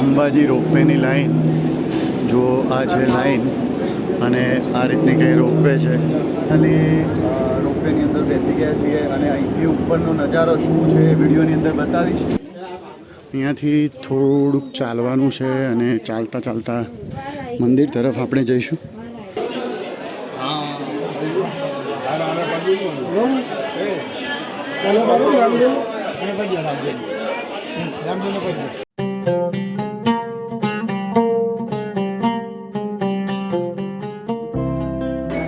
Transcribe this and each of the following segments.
Ambaji રોપવેની line. જો આ છે લાઈન અને આ રીતની કંઈ રોપવે છે. અને રોપવેની અંદર બેસી ગયા છીએ અને અહીંથી ઉપરનો નજારો શું છે એ વિડીયોની અંદર બતાવીશ. અહીંયાથી થોડુંક ચાલવાનું છે અને ચાલતા ચાલતા મંદિર તરફ આપણે જઈશું.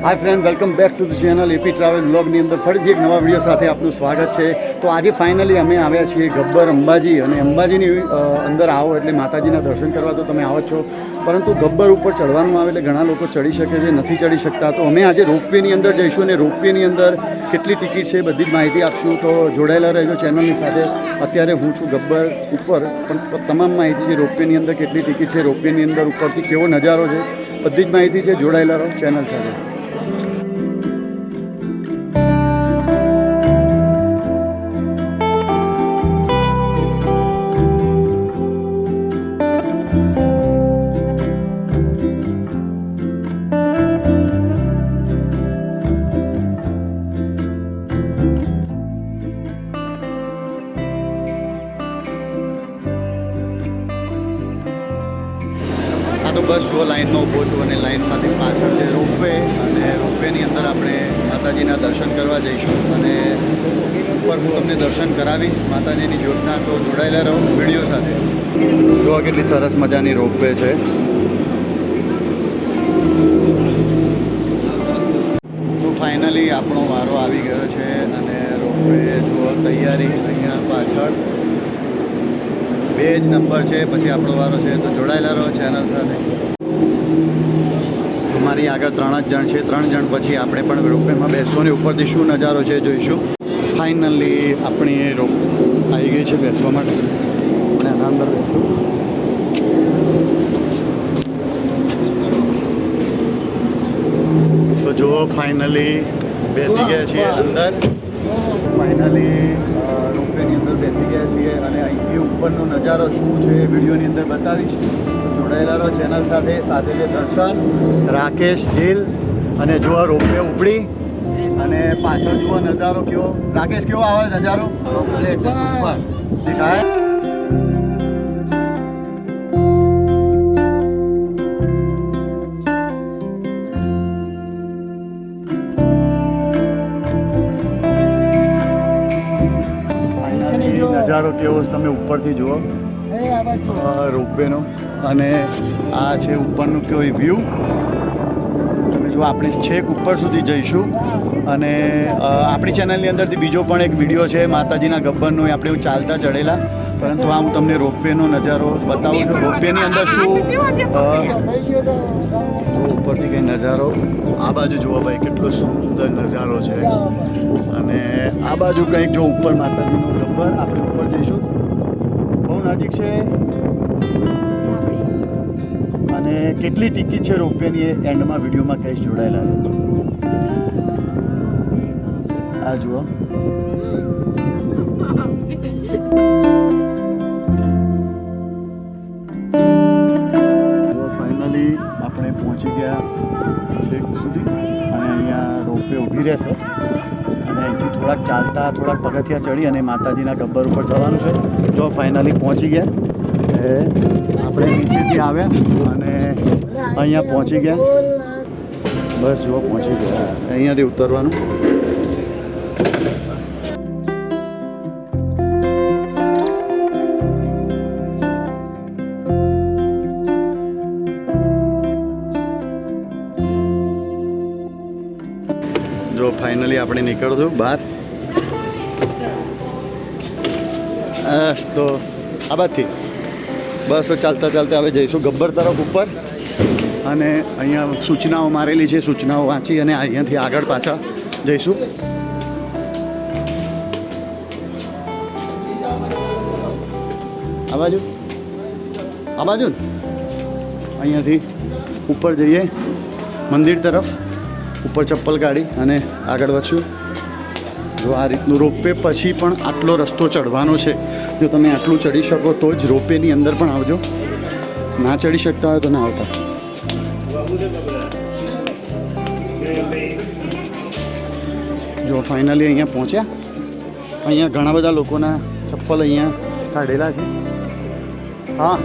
Hi friend welcome back to the channel AP travel બ્લોગની અંદર ફરીથી એક નવા વીડિયો સાથે આપનું સ્વાગત છે. તો આજે ફાઇનલી અમે આવ્યા છીએ ગબ્બર અંબાજી અને અંબાજીની અંદર આવો એટલે માતાજીના દર્શન કરવા તો તમે આવો છો. પરંતુ ગબ્બર ઉપર ચડવાનું આવે એટલે ઘણા લોકો ચડી શકે છે, નથી ચડી શકતા. તો અમે આજે રોપવેની અંદર જઈશું અને રોપવેની અંદર કેટલી ટિકિટ છે બધી જ માહિતી આપશું. તો જોડાયેલા રહેજો ચેનલની સાથે. અત્યારે હું છું ગબ્બર ઉપર, પણ તમામ માહિતી છે રોપવેની અંદર કેટલી ટિકિટ છે, રોપવેની અંદર ઉપરથી કેવો નજારો છે, બધી જ માહિતી છે. જોડાયેલા રહો ચેનલ સાથે. તો બસ જો લાઇનમાં ઊભો છું અને લાઇનમાંથી પાછળ જે રોપવે અને રોપવેની અંદર આપણે માતાજીના દર્શન કરવા જઈશું. અને ઉપર હું તમને દર્શન કરાવીશ. માતાજીની જ્યોતના તો જોડાયેલા રહો. વીડિયો સાથે. જો કેટલી સરસ મજાની રોપવે છે. તો ફાઇનલી આપણો વારો આવી ગયો છે અને રોપવે જુઓ, તૈયારી અહીંયા પાછળ. બે જ નંબર છે, પછી આપણો વારો છે તો જોડાયેલા રહો ચેનલ સાથે. અમારી આગળ ત્રણ જ જણ છે, ત્રણ જણ પછી આપણે પણ રોપવેમાં બેસવાની ઉપરથી શું નજારો છે જોઈશું. ફાઇનલી આપણી રોપ આવી ગઈ છે બેસવા માટે. અને આના અંદર બેસવું તો જુઓ ફાઇનલી બેસી ગયા છીએ અંદર. ફાઇનલી અંદર બેસી ગયા છીએ અને અહીંથી ઉપરનો નજારો શું છે એ વિડીયોની અંદર બતાવીશ. જોડાયેલા રહો ચેનલ સાથે સાથે છે દર્શન રાકેશ જીલ અને જો આ રોપવે ઉપડી અને પાછળ જુઓ નજારો કેવો. રાકેશ કેવો આવે નજારો? દેખાય? કેવો તમે ઉપરથી જુઓ. રોપવેનો અને આ છે ઉપરનું કોઈ વ્યૂ તમે જો આપણે છેક ઉપર સુધી જઈશું. અને આપણી ચેનલની અંદરથી બીજો પણ એક વીડિયો છે, માતાજીના ગબ્બરનો આપણે એવું ચાલતા ચડેલા. પરંતુ આ હું તમને રોપવેનો નજારો બતાવું છું. રોપવેની અંદર શું ઉપરથી કંઈ નજારો. આ બાજુ જુઓ ભાઈ, કેટલો સુંદર નજારો છે. અને આ બાજુ કંઈક જો ઉપર માતાજીનો ગબ્બર આપણે ઉપર જઈશું. બહુ નજીક છે. અને કેટલી ટિકિટ છે રોપવેની એ એન્ડમાં વિડીયોમાં કહીશ જોડાયેલા રહેજો. આ જુઓ. પહોંચી ગયા છેક સુધી અને અહીંયા રોપવે ઊભી રહેશે. અને અહીંથી થોડાક ચાલતા, થોડાક પગથિયા ચડી અને માતાજીના ગબ્બર ઉપર જવાનું છે. જો ફાઇનલી પહોંચી ગયા. એ આપણે નીચેથી આવ્યા અને અહીંયા પહોંચી ગયા. બસ જો પહોંચી ગયા. અહીંયાથી ઉતરવાનું. આપણે નીકળશું બહાર. બસ તો આ બાજથી. બસ, તો ચાલતા ચાલતા હવે જઈશું ગબ્બર તરફ ઉપર. અને અહીંયા સૂચનાઓ મારેલી છે, સૂચનાઓ વાંચી અને અહીંયાથી આગળ પાછા જઈશું. આ બાજુ? આ બાજુ ને? અહીંયાથી ઉપર જઈએ મંદિર તરફ. ઉપર ચપ્પલ કાઢી અને આગળ વધશું. જો આ રીતનું રોપવે, પછી પણ આટલો રસ્તો ચડવાનો છે. જો તમે આટલું ચડી શકો, તો જ રોપવેની અંદર પણ આવજો. ના ચડી શકતા હોય તો ના આવતા. જો ફાઇનલી અહીંયા પહોંચ્યા. અહીંયા ઘણા બધા લોકોના ચપ્પલ અહીંયા કાઢેલા છે. હા,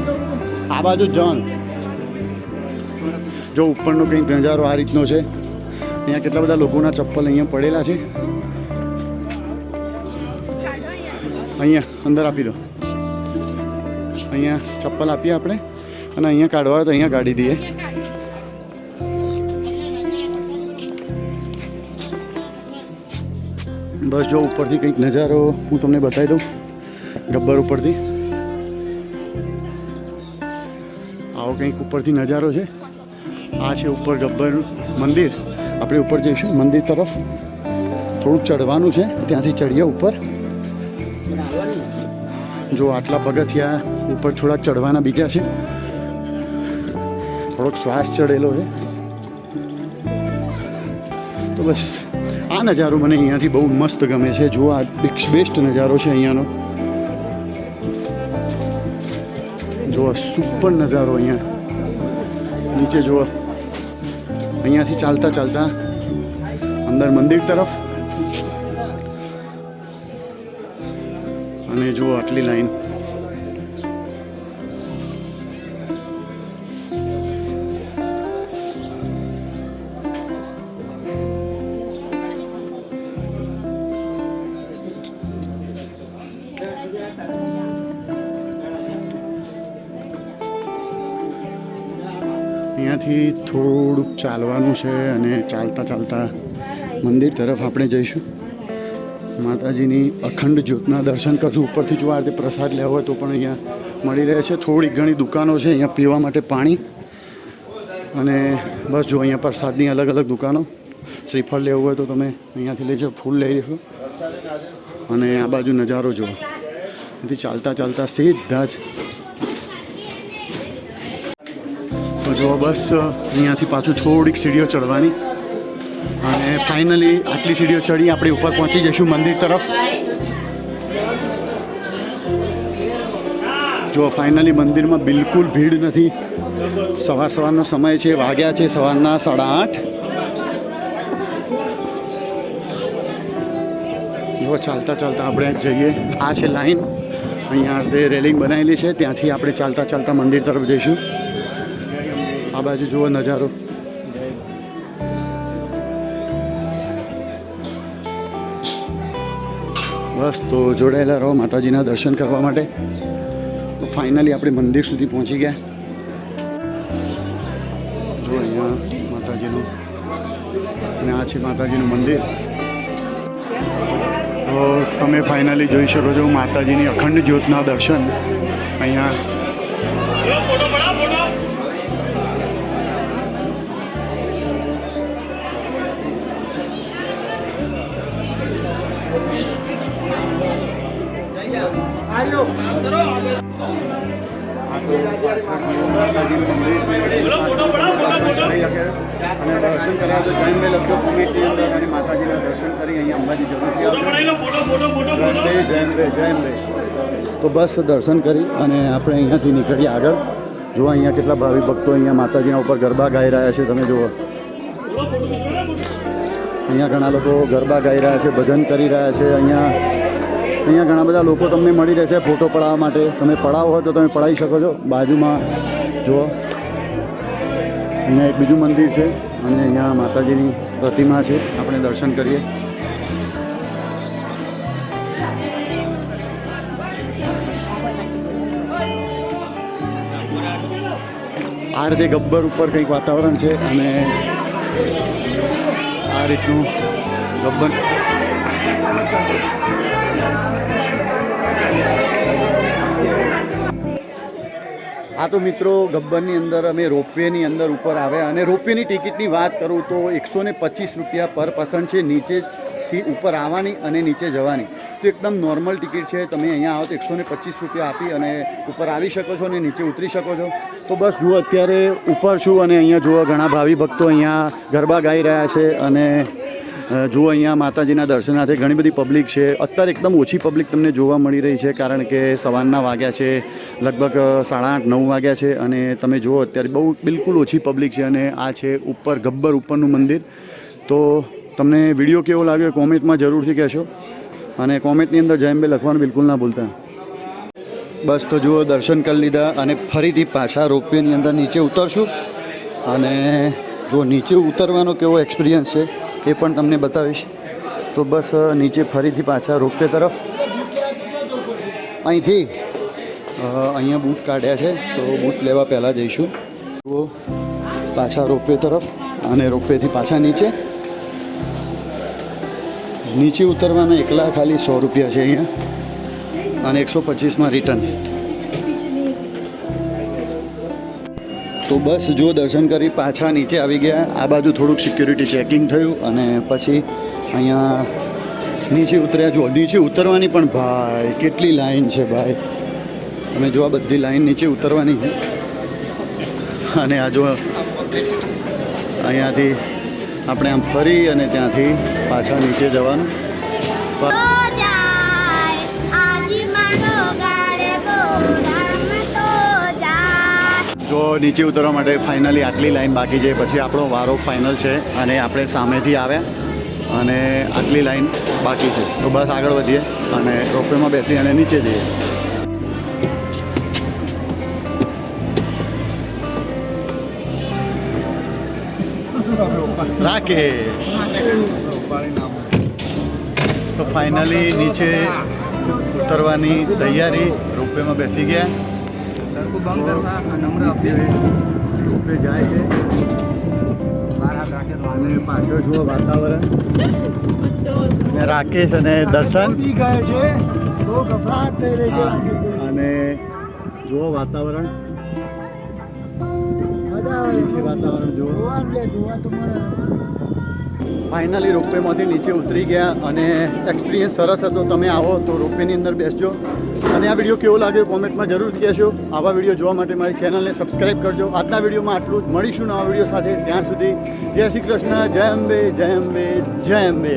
આ બાજુ જન. જો ઉપરનો કંઈક નજારો આ રીતનો છે. અહીંયા કેટલા બધા લોકોના ચપ્પલ અહીંયા પડેલા છે? અહીંયા, અંદર આપી દો. અહીંયા ચપ્પલ આપીએ આપણે અને અહીંયા કાઢવા હોય તો અહીંયા કાઢી દઈએ. બસ જો ઉપરથી કંઈક નજારો હું તમને બતાવી દઉં, ગબ્બર ઉપરથી. આવો કંઈક ઉપરથી નજારો છે. આ છે ઉપર ગબ્બર મંદિર. આપણે ઉપર જઈશું, મંદિર તરફ. થોડુંક ચડવાનું છે, ત્યાંથી ચડીએ ઉપર. જો આટલા પગથિયા ઉપર થોડાક ચડવાના બીજા છે. થોડોક શ્વાસ ચડેલો છે. તો બસ, આ નજારો મને અહીંયાથી બહુ મસ્ત ગમે છે. જો આ બેસ્ટ નજારો છે અહીંયાનો. જો સુપર નજારો અહીંયા. નીચે જુઓ. અહીંયાથી ચાલતા ચાલતા અંદર મંદિર તરફ. અને જુઓ આટલી લાઈન. અહીંયાથી થોડુંક ચાલવાનું છે અને ચાલતા ચાલતા મંદિર તરફ આપણે જઈશું. માતાજીની અખંડ જ્યોતના દર્શન કરશું. ઉપરથી જો આ રીતે પ્રસાદ લેવો હોય તો પણ અહીંયા મળી રહે છે. થોડી ઘણી દુકાનો છે અહીંયા પીવા માટે પાણી. અને બસ જો અહીંયા પ્રસાદની અલગ અલગ દુકાનો. શ્રીફળ લેવું હોય તો તમે અહીંયાથી લેજો, ફૂલ લઈ લેશો અને આ બાજુ નજારો જુઓ. અહીંથી ચાલતા ચાલતા સીધા જ તો જો બસ, અહીંયાથી પાછું થોડીક સીડીઓ ચડવાની. અને ફાઇનલી આટલી સીડીઓ ચડી આપણે ઉપર પહોંચી જઈશું મંદિર તરફ. જો ફાઇનલી મંદિરમાં બિલકુલ ભીડ નથી. સવાર સવારનો સમય છે, વાગ્યા છે સવારના સાડા આઠ. જો ચાલતા ચાલતા આપણે જઈએ. આ છે લાઈન અહીંયા અર્ધે રેલિંગ બનાવેલી છે, ત્યાંથી આપણે ચાલતા ચાલતા મંદિર તરફ જઈશું. આ બાજુ જુઓ નજારો. બસ, તો જોડાયેલા રહો માતાજીના દર્શન કરવા માટે. તો ફાઇનલી આપણે મંદિર સુધી પહોંચી ગયા. જો અહીંયા માતાજીનું. અને આ છે માતાજીનું મંદિર. તો તમે ફાઇનલી જોઈ શકો છો માતાજીની અખંડ જ્યોતના દર્શન. અહીંયા અને દર્શન કર્યા તો જૈન મેં લગભગ કમિટી અંદર માતાજીના દર્શન કરી અહીંયા અંબાજી જવાથી જૈન રે જૈન રે તો બસ દર્શન કરી અને આપણે અહીંયાથી નીકળીએ આગળ. જુઓ અહીંયા કેટલા ભાવિ ભક્તો અહીંયા માતાજીના ઉપર ગરબા ગાઈ રહ્યા છે. તમે જુઓ. અહીંયા ઘણા લોકો ગરબા ગાઈ રહ્યા છે, ભજન કરી રહ્યા છે. અહીંયા અહીંયા ઘણા બધા લોકો તમને મળી રહેશે ફોટો પડાવવા માટે. તમે પડાવો હોય તો તમે પડાવી શકો છો. બાજુમાં જુઓ. અહીંયા એક બીજું મંદિર છે અને અહીંયા માતાજીની પ્રતિમા છે. આપણે દર્શન કરીએ. આ રીતે ગબ્બર ઉપર કંઈક વાતાવરણ છે અને રીતનું ગબ્બર. આ તો મિત્રો, ગબ્બરની અંદર અમે રોપવેની અંદર ઉપર આવ્યા અને રોપવેની ટિકિટની વાત કરું તો એકસો પચીસ રૂપિયા પર પર્સન છે, નીચેથી ઉપર આવવાની અને નીચે જવાની. એકદમ નોર્મલ ટિકિટ છે. તમે અહીંયા આવો તો એકસો ને પચીસ રૂપિયા આપી અને ઉપર આવી શકો છો અને નીચે ઉતરી શકો છો. તો બસ જુઓ, અત્યારે ઉપર છું અને અહીંયા જુઓ, ઘણા ભાવિ ભક્તો અહીંયા ગરબા ગાઈ રહ્યા છે અને જુઓ અહીંયા માતાજીના દર્શનાર્થે ઘણી બધી પબ્લિક છે. અત્યારે એકદમ ઓછી પબ્લિક તમને જોવા મળી રહી છે કારણ કે સવારના વાગ્યા છે, લગભગ સાડા આઠ, નવ વાગ્યા છે અને તમે જુઓ, અત્યારે બહુ બિલકુલ ઓછી પબ્લિક છે અને આ છે ઉપર ગબ્બર ઉપરનું મંદિર. તો તમને વીડિયો કેવો લાગ્યો કોમેન્ટમાં જરૂરથી કહેશો. અને કોમેન્ટની અંદર જય અંબે લખવાનું બિલકુલ ના ભૂલતા. બસ તો જુઓ, દર્શન કરી લીધા અને ફરીથી પાછા રોપવેની અંદર નીચે ઉતરશું. અને જો નીચે ઉતરવાનો કેવો એક્સપિરિયન્સ છે, એ પણ તમને બતાવીશ. તો બસ નીચે ફરીથી પાછા રોપવે તરફ. અહીંથી અહીંયા બૂટ કાઢ્યા છે, તો બૂટ લેવા પહેલાં જઈશું. તો પાછા રોપવે તરફ અને રોપવેથી પાછા નીચે. નીચે ઉતરવાના એકલા ખાલી સો રૂપિયા છે અહીંયા. અને એકસો પચીસમાં રિટર્ન તો બસ જો દર્શન કરી પાછા નીચે આવી ગયા. આ બાજુ થોડુંક સિક્યુરિટી ચેકિંગ થયું અને પછી અહીંયા નીચે ઉતર્યા જો નીચે ઉતરવાની પણ ભાઈ કેટલી લાઈન છે ભાઈ. તમે જો આ બધી લાઈન નીચે ઉતરવાની. છે અને આ જો અહીંયાથી આપણે આમ ફરી અને ત્યાંથી પાછા નીચે જવાનું. તો નીચે ઉતરવા માટે ફાઇનલી આટલી લાઈન બાકી છે પછી આપણો વારો ફાઇનલ છે અને આપણે સામેથી આવ્યા અને આટલી લાઈન બાકી છે. તો બસ આગળ વધીએ અને રોપવેમાં બેસી અને નીચે જઈએ. રાકેશ. તો ફાઇનલી નીચે ઉતરવાની તૈયારી રોપવેમાં બેસી ગયા. રોપવે જાય છે. અને પાછળ જુઓ વાતાવરણ. અને રાકેશ અને દર્શન. અને જુઓ વાતાવરણ. ફાઇનલી રોપવેમાંથી નીચે ઉતરી ગયા અને એક્સપિરિયન્સ સરસ હતો. તમે આવો તો રોપવેની અંદર બેસજો. અને આ વીડિયો કેવો લાગ્યો કોમેન્ટમાં જરૂર કહેશો આવા વીડિયો જોવા માટે મારી ચેનલને સબસ્ક્રાઈબ કરજો. આજના વિડીયોમાં આટલું જ. મળીશું નવા વીડિયો સાથે. ત્યાં સુધી જય શ્રી કૃષ્ણ. જય અંબે જય અંબે જય અંબે.